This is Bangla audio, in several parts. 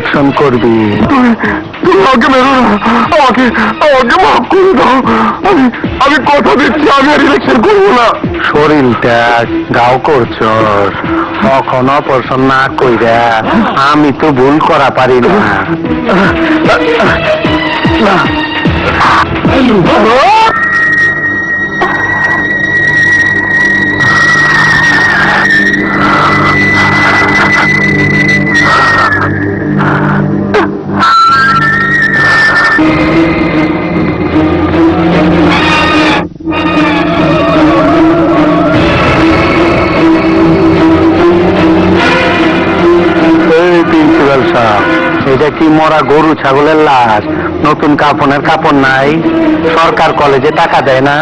ইলেকশন করবি। আমাকে মেরো না। আমাকে আমাকে মাফ করে দাও। আমি আমি কথা দিচ্ছি আমি আর ইলেকশন করব না। শরীরটা গাও করছর তখন অপারেশন না কইরা আমি তো ভুল করা পারি না। সাহেব এটা কি মরা গরু ছাগলের লাশ? নতুন কাপড়ের কাপড় নাই। সরকার কলেজে টাকা দেয় না।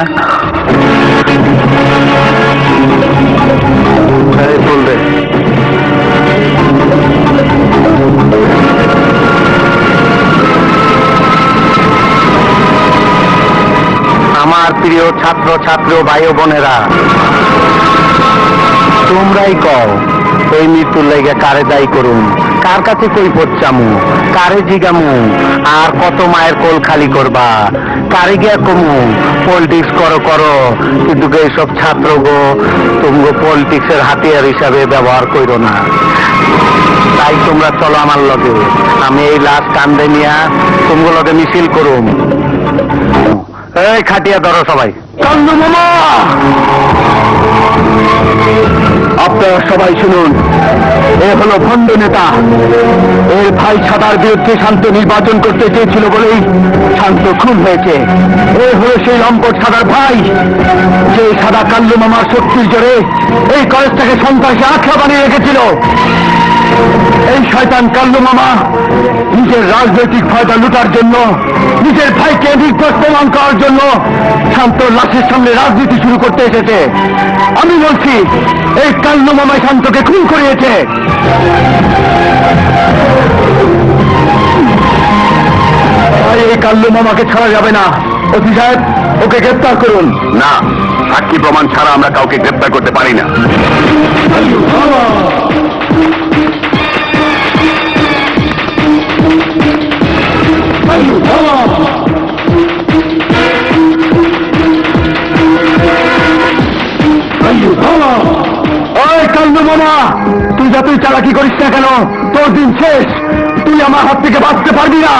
আমার প্রিয় ছাত্র ছাত্র ভাই বোনেরা, তোমরাই কও এই মৃত্যুর লেগে কারে দায়ী করুন কার কাছে কই পড়ছামু কারে জিগামু? আর কত মায়ের কোল খালি করবা? কারে গিয়া কমু? পলিটিক্স করো করো। কিন্তু এইসব ছাত্র গো তুমি পলিটিক্সের হাতিয়ার হিসাবে ব্যবহার করো না। তাই তোমরা চলো আমার লগে। আমি এই লাশ কান্দে নিয়া তোমার লগে মিছিল করুম। এই খাটিয়া ধরো সবাই। কান্দু মামা! সবাই শুনুন। এ হলো ভণ্ড নেতা। এর ভাই সাদার বিরুদ্ধে শান্ত নির্বাচন করতে চেয়েছিল বলেই শান্ত খুন হয়েছে। এ হলো সেই লম্পট সাদার ভাই, যে সাদা কাল্লু মামার শক্তির জোরে এই কলেজটাকে সন্ত্রাসী আখড়া বানিয়ে রেখেছিল। এই শয়তান কাল্লু মামা নিজের রাজনৈতিক ফায়দা লুটার জন্য নিজের ভাইকে নির্দোষ প্রমাণ করার জন্য শান্ত লাশের সামনে রাজনীতি শুরু করতে এসেছে। আমি বলছি এই কাল্লু মামাই শান্তকে খুন করিয়েছে। তাই এই কাল্লু মামাকে ছাড়া যাবে না। অতি সাহেব ওকে গ্রেপ্তার করুন। না সাক্ষী প্রমাণ ছাড়া আমরা কাউকে গ্রেপ্তার করতে পারি না। ওই কাল্লু মামা, তুই যতই চালাকি করিস না কেন? তোর দিন শেষ। তুই আমার হাত থেকে বাঁচতে পারবি না।